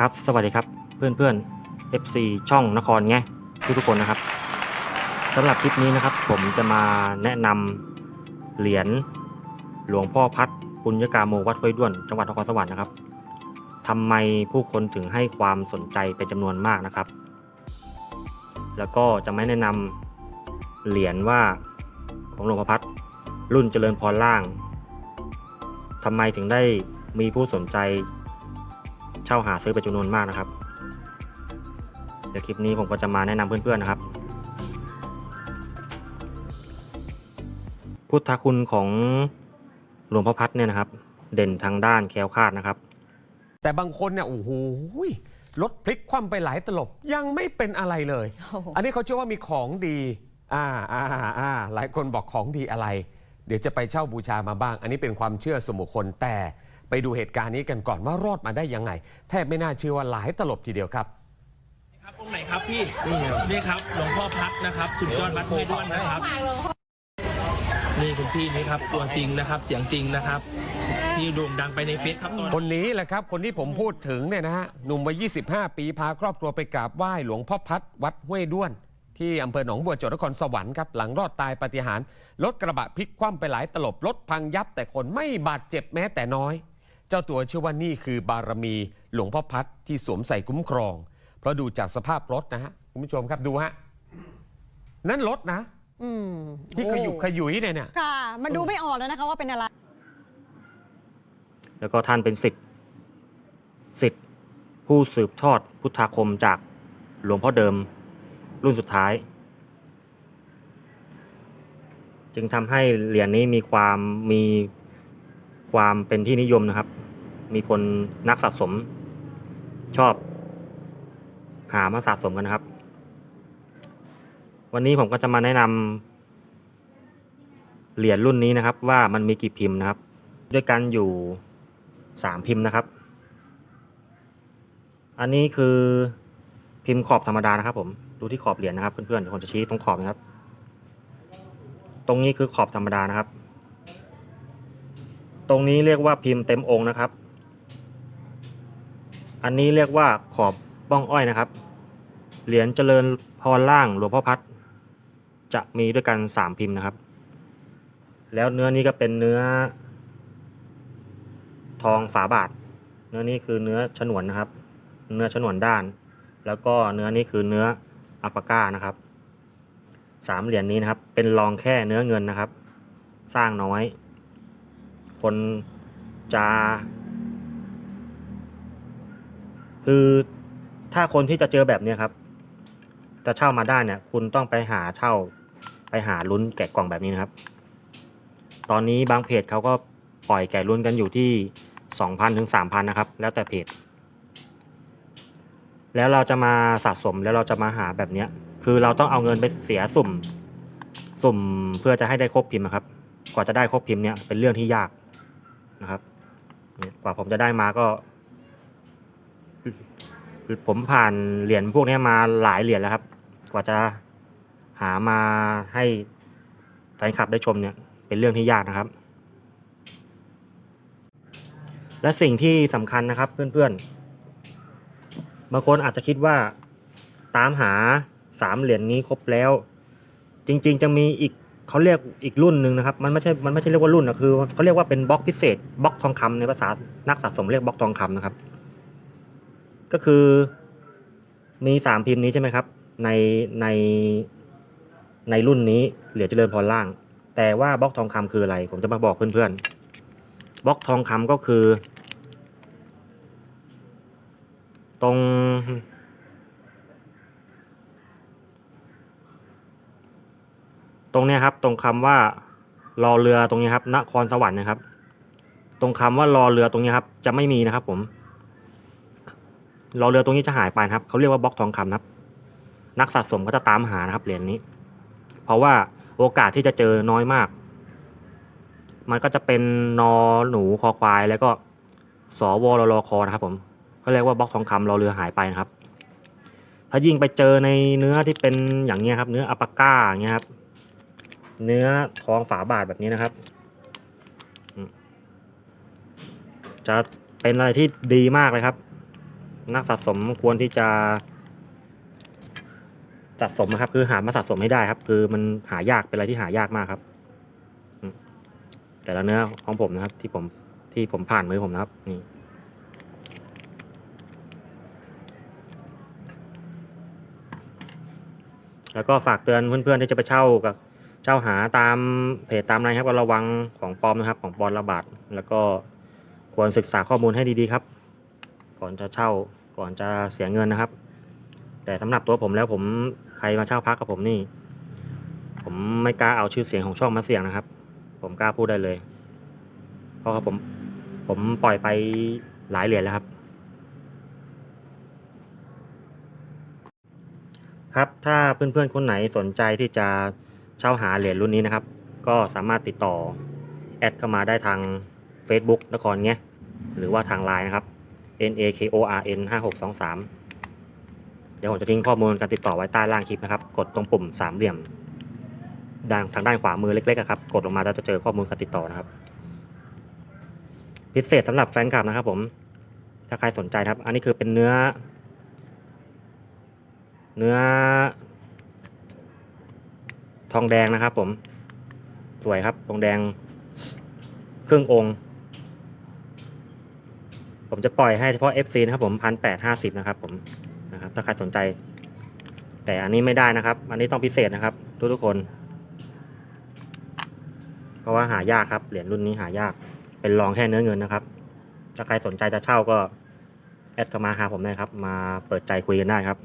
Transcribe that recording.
ครับสวัสดีครับเพื่อนเพื่อนๆ FC ช่องนครไงทุกทุกคนนะครับสำหรับคลิปนี้นะครับ ผมจะมาแนะนำเหรียญหลวงพ่อพัดปุญญกาโมวัดห้วยด้วนจังหวัดนครสวรรค์นะครับทำไมผู้คนถึงให้ความสนใจเป็นจำนวนมากนะครับ แล้วก็จะไม่แนะนำเหรียญว่าของหลวงพ่อพัดรุ่นเจริญพรล่างทำไมถึงได้มีผู้สนใจ เช่าหาซื้อเป็นจำนวนมากนะครับ เดี๋ยวคลิปนี้ผมก็จะมาแนะนำเพื่อนๆนะครับ พุทธคุณของหลวงพ่อพัดเนี่ยนะครับ เด่นทางด้านแคล้วคลาดนะครับ แต่บางคนเนี่ยโอ้โหรถพลิกคว่ำไปหลายตลบยังไม่เป็นอะไรเลยโอ้โหอันนี้เขาเชื่อว่ามีของดีอ่าอ่าอ่าหลายคนบอกของดีอะไร เดี๋ยวจะไปเช่าบูชามาบ้าง อันนี้เป็นความเชื่อส่วนบุคคลแต่ ไปดูเหตุการณ์นี้กันก่อนว่ารอดมาได้ยังไง แทบไม่น่าเชื่อว่าหลายตลบทีเดียวครับครับองค์ไหนครับพี่นี่ครับหลวงพ่อพัดนะครับ สุดยอดวัดห้วยด้วนนะครับ นี่คุณพี่นี่ครับตัวจริงนะครับเสียงจริงนะครับที่โด่งดังไปในเฟซครับตอนคนนี้แหละครับ คนที่ผมพูดถึงเนี่ยนะฮะหนุ่มวัย 25 ปีพาครอบครัวไปกราบไหว้หลวงพ่อพัดวัดห้วยด้วนที่อำเภอหนองบัวจังหวัดนครสวรรค์ครับหลังรอดตายปาฏิหารย์รถกระบะพลิกคว่ำไปหลายตลบรถพังยับแต่คนไม่บาดเจ็บแม้แต่น้อย เจ้าตัวเชื่อว่านี่คือบารมีหลวงพ่อพัดที่สวมใส่คุ้มครอง เพราะดูจากสภาพรถนะฮะคุณผู้ชมครับดูฮะนั่นรถนะอืมที่ขยุกโอ้ขยุยเนี่ยเนี่ยค่ะ มันดูไม่ออกแล้วนะคะว่าเป็นอะไร แล้วก็ท่านเป็นสิทธิ์สิทธิ์ผู้สืบทอดพุทธาคมจากหลวงพ่อเดิมรุ่นสุดท้าย จึงทำให้เหรียญนี้มีความมี ความเป็นที่นิยมนะครับ มีคนนักสะสมชอบ หามาสะสมกันนะครับ วันนี้ผมก็จะมาแนะนำเหรียญรุ่นนี้นะครับ ว่ามันมีกี่พิมพ์นะครับ ด้วยกันอยู่สามพิมพ์นะครับ อันนี้คือพิมพ์ขอบธรรมดานะครับ ผมดูที่ขอบเหรียญนะครับเพื่อนๆเดี๋ยวผมจะชี้ตรงขอบนะครับ ตรงนี้คือขอบธรรมดานะครับ ตรงนี้เรียกว่าพิมพ์เต็มองค์นะครับ อันนี้เรียกว่าขอบบ้องอ้อยนะครับ เหรียญเจริญพรล่างหลวงพ่อพัด จะมีด้วยกันสามพิมพ์นะครับ แล้วเนื้อนี้ก็เป็นเนื้อ ทองฝาบาท เนื้อนี้คือเนื้อฉนวนนะครับ เนื้อฉนวนด้าน แล้วก็เนื้อนี้คือเนื้ออัปปาก้านะครับสามเหรียญนี้นะครับ เป็นรองแค่เนื้อเงินนะครับ สร้างน้อย คนจะ คือถ้าคนที่จะเจอแบบนี้ครับ จะเช่ามาได้เนี่ย คุณต้องไปหาเช่า ไปหาลุ้นแกะกล่องแบบนี้นะครับ ตอนนี้บางเพจเขาก็ปล่อยแก่รุ่นกันอยู่ที่2,000ถึง3,000นะครับ แล้วแต่เพจ แล้วเราจะมาสะสมแล้วเราจะมาหาแบบเนี้ย คือเราต้องเอาเงินไปเสียสุ่ม สุ่มเพื่อจะให้ได้ครบพิมพ์นะครับ กว่าจะได้ครบพิมพ์เนี่ยเป็นเรื่องที่ยาก นะครับกว่าผมจะได้มาก็ผมผ่านเหรียญพวกนี้มาหลายเหรียญแล้วครับ กว่าจะหามาให้แฟนคลับได้ชมเนี่ย เป็นเรื่องที่ยากนะครับ และสิ่งที่สำคัญนะครับเพื่อนๆบางคนอาจจะคิดว่าตามหาสามเหรียญนี้ครบแล้ว จริง ๆ จะมีอีก เขาเรียกอีกรุ่นหนึ่งนะครับ มันไม่ใช่ มันไม่ใช่เรียกว่ารุ่นนะคือเขาเรียกว่าเป็นบล็อกพิเศษบล็อกทองคำในภาษานักสะสมเรียกบล็อกทองคำนะครับ ก็คือมีสามพิมพ์นี้ใช่ไหมครับ ในในในรุ่นนี้เหรียญเจริญพรล่าง แต่ว่าบล็อกทองคำคืออะไร ผมจะมาบอกเพื่อนๆบล็อกทองคำก็คือ ตรง ตรงเนี้ยครับตรงคำว่ารอเรือตรงนี้ครับนครสวรรค์นะครับ ตรงคำว่ารอเรือตรงนี้ครับจะไม่มีนะครับ ผมรอเรือตรงนี้จะหายไปครับเขาเรียกว่าบล็อกทองคำนะครับ นักสะสมก็จะตามหานะครับเหรียญนี้ เพราะว่าโอกาสที่จะเจอน้อยมาก มันก็จะเป็นนอหนูคอควายแล้วก็สวรลคอนะครับ ผมเขาเรียกว่าบล็อกทองคำรอเรือหายไปนะครับ ถ้ายิ่งไปเจอในเนื้อที่เป็นอย่างเงี้ยครับ เนื้ออัปปาก้าอย่างเงี้ยครับ เนื้อทองฝาบาทแบบนี้นะครับ จะเป็นอะไรที่ดีมากเลยครับ นักสะสมควรที่จะสะสมนะครับ คือหามาสะสมให้ได้ครับ คือมันหายากเป็นอะไรที่หายากมากครับ แต่ละเนื้อของผมนะครับ ที่ผมที่ผมผ่านมือผมนะครับนี่แล้วก็ฝากเตือนเพื่อนๆที่จะไปเช่ากับ เช่าหาตามเพจตามอะไรครับก็ระวังของปลอมนะครับ ของปลอมระบาดแล้วก็ควรศึกษาข้อมูลให้ดีๆครับ ก่อนจะเช่าก่อนจะเสียเงินนะครับ แต่สำหรับตัวผมแล้วผมใครมาเช่าพักกับผมนี่ ผมไม่กล้าเอาชื่อเสียงของช่องมาเสี่ยงนะครับ ผมกล้าพูดได้เลย เพราะว่าผมผมปล่อยไปหลายเหรียญแล้วครับ ครับถ้าเพื่อนๆคนไหนสนใจที่จะ เช่าหาเหรียญรุ่นนี้นะครับ ก็สามารถติดต่อแอดเข้ามาได้ทาง Facebook นครเงี้ยหรือว่าทางไลน์นะครับ N A K O R N 5 6 2 3 เดี๋ยวผมจะทิ้งข้อมูลการติดต่อไว้ใต้ล่างคลิปนะครับ กดตรงปุ่มสามเหลี่ยมด้านทางด้านขวามือเล็กๆอะครับ กดลงมาแล้วจะเจอข้อมูลการติดต่อนะครับ พิเศษสำหรับแฟนคลับนะครับผม ถ้าใครสนใจครับ อันนี้คือเป็นเนื้อ เนื้อ ทองแดงนะครับ ผม สวยครับทองแดง ครึ่งองค์ ผมจะปล่อยให้เฉพาะ FC นะครับ ผมพันแปดห้าสิบนะครับ ผมนะครับ ถ้าใครสนใจ แต่อันนี้ไม่ได้นะครับ อันนี้ต้องพิเศษนะครับ ทุกทุกคน เพราะว่าหายากครับเหรียญรุ่นนี้หายาก เป็นรองแค่เนื้อเงินนะครับ ถ้าใครสนใจจะเช่าก็แอดเข้ามาหาผมได้ครับ มาเปิดใจคุยกันได้ครับ